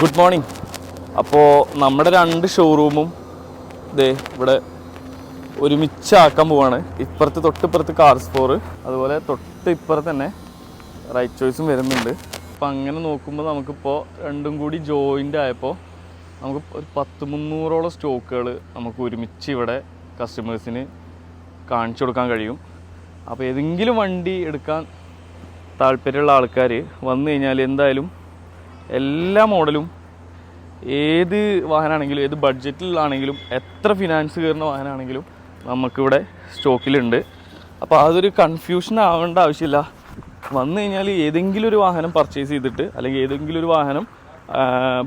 Good morning അപ്പോൾ നമ്മുടെ രണ്ട് ഷോറൂമും ഇതേ ഇവിടെ ഒരുമിച്ചാക്കാൻ പോവാണ്. ഇപ്പുറത്ത് തൊട്ടിപ്പുറത്ത് കാർ സ്പോർ അതുപോലെ തൊട്ട് ഇപ്പുറത്ത് തന്നെ റൈറ്റ് ചോയ്സും വരുന്നുണ്ട്. അപ്പം അങ്ങനെ നോക്കുമ്പോൾ നമുക്കിപ്പോൾ രണ്ടും കൂടി ജോയിന്റ് ആയപ്പോൾ നമുക്ക് ഒരു പത്ത് മുന്നൂറോളം സ്റ്റോക്കുകൾ നമുക്ക് ഒരുമിച്ച് ഇവിടെ കസ്റ്റമേഴ്സിന് കാണിച്ചു കൊടുക്കാൻ കഴിയും. അപ്പോൾ ഏതെങ്കിലും വണ്ടി എടുക്കാൻ താല്പര്യമുള്ള ആൾക്കാർ വന്നു കഴിഞ്ഞാൽ എന്തായാലും എല്ലാ മോഡലും ഏത് വാഹനമാണെങ്കിലും ഏത് ബഡ്ജറ്റിലാണെങ്കിലും എത്ര ഫിനാൻസ് കയറുന്ന വാഹനമാണെങ്കിലും നമുക്കിവിടെ സ്റ്റോക്കിലുണ്ട്. അപ്പോൾ അതൊരു കൺഫ്യൂഷൻ ആവേണ്ട ആവശ്യമില്ല. വന്നു കഴിഞ്ഞാൽ ഏതെങ്കിലും ഒരു വാഹനം പർച്ചേസ് ചെയ്തിട്ട് അല്ലെങ്കിൽ ഏതെങ്കിലും ഒരു വാഹനം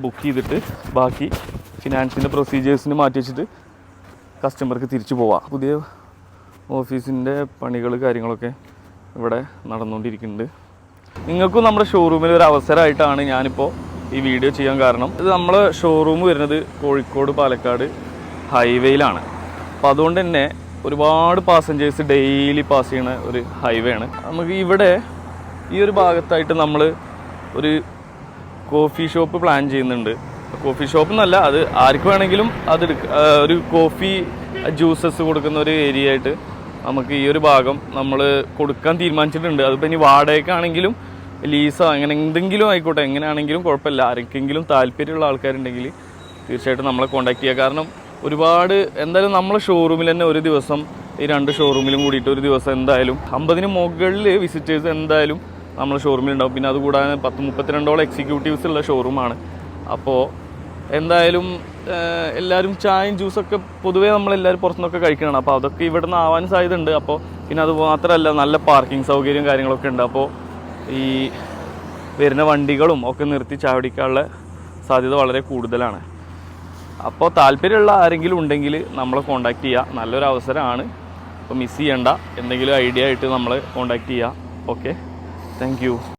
ബുക്ക് ചെയ്തിട്ട് ബാക്കി ഫിനാൻസിന്റെ പ്രൊസീജിയേഴ്സിന് മാറ്റി വെച്ചിട്ട് കസ്റ്റമർക്ക് തിരിച്ചു പോവാം. പുതിയ ഓഫീസിന്റെ പണികൾ കാര്യങ്ങളൊക്കെ ഇവിടെ നടന്നുകൊണ്ടിരിക്കുന്നുണ്ട്. നിങ്ങൾക്കും നമ്മുടെ ഷോറൂമിൽ ഒരു അവസരമായിട്ടാണ് ഞാനിപ്പോൾ ഈ വീഡിയോ ചെയ്യാൻ കാരണം. ഇത് നമ്മളെ ഷോറൂം വരുന്നത് കോഴിക്കോട് പാലക്കാട് ഹൈവേയിലാണ് അപ്പം അതുകൊണ്ട് തന്നെ ഒരുപാട് പാസഞ്ചേഴ്സ് ഡെയിലി പാസ് ചെയ്യുന്ന ഒരു ഹൈവേ ആണ്. നമുക്ക് ഇവിടെ ഈ ഒരു ഭാഗത്തായിട്ട് നമ്മൾ ഒരു കോഫി ഷോപ്പ് പ്ലാൻ ചെയ്യുന്നുണ്ട്. കോഫി ഷോപ്പ് എന്നല്ല അത് ആർക്ക് വേണമെങ്കിലും അത് ഒരു കോഫി ജ്യൂസസ് കൊടുക്കുന്ന ഒരു ഏരിയ ആയിട്ട് നമുക്ക് ഈ ഒരു ഭാഗം നമ്മൾ കൊടുക്കാൻ തീരുമാനിച്ചിട്ടുണ്ട്. അതിപ്പോൾ ഇനി വാടകയ്ക്കാണെങ്കിലും ലീസോ അങ്ങനെ എന്തെങ്കിലും ആയിക്കോട്ടെ എങ്ങനെയാണെങ്കിലും കുഴപ്പമില്ല. ആർക്കെങ്കിലും താല്പര്യമുള്ള ആൾക്കാരുണ്ടെങ്കിൽ തീർച്ചയായിട്ടും നമ്മളെ കോൺടാക്ട് ചെയ്യുക. കാരണം ഒരുപാട് എന്തായാലും നമ്മളെ ഷോറൂമിൽ തന്നെ ഒരു ദിവസം ഈ രണ്ട് ഷോറൂമിലും കൂടിയിട്ട് ഒരു ദിവസം എന്തായാലും അമ്പതിന് മുകളിൽ വിസിറ്റേഴ്സ് എന്തായാലും നമ്മൾ ഷോറൂമിൽ ഉണ്ടാവും. പിന്നെ അതുകൂടാതെ പത്ത് മുപ്പത്തിരണ്ടോളം എക്സിക്യൂട്ടീവ്സ് ഉള്ള ഷോറൂമാണ് അപ്പോൾ എന്തായാലും എല്ലാവരും ചായയും ജ്യൂസൊക്കെ പൊതുവേ നമ്മളെല്ലാവരും പുറത്തുനിന്നൊക്കെ കഴിക്കണം അപ്പോൾ അതൊക്കെ ഇവിടെ നിന്ന് ആവാൻ സാധ്യതയുണ്ട്. അപ്പോൾ പിന്നെ അത് മാത്രമല്ല നല്ല പാർക്കിംഗ് സൗകര്യവും കാര്യങ്ങളൊക്കെ ഉണ്ട്. അപ്പോൾ ഈ വരുന്ന വണ്ടികളും ഒക്കെ നിർത്തി ചാവടിക്കാനുള്ള സാധ്യത വളരെ കൂടുതലാണ്. അപ്പോൾ താല്പര്യമുള്ള ആരെങ്കിലും ഉണ്ടെങ്കിൽ നമ്മളെ കോൺടാക്റ്റ് ചെയ്യുക നല്ലൊരു അവസരമാണ്. അപ്പോൾ മിസ് ചെയ്യണ്ട. എന്തെങ്കിലും ഐഡിയ ആയിട്ട് നമ്മളെ കോൺടാക്റ്റ് ചെയ്യുക ഓക്കെ താങ്ക്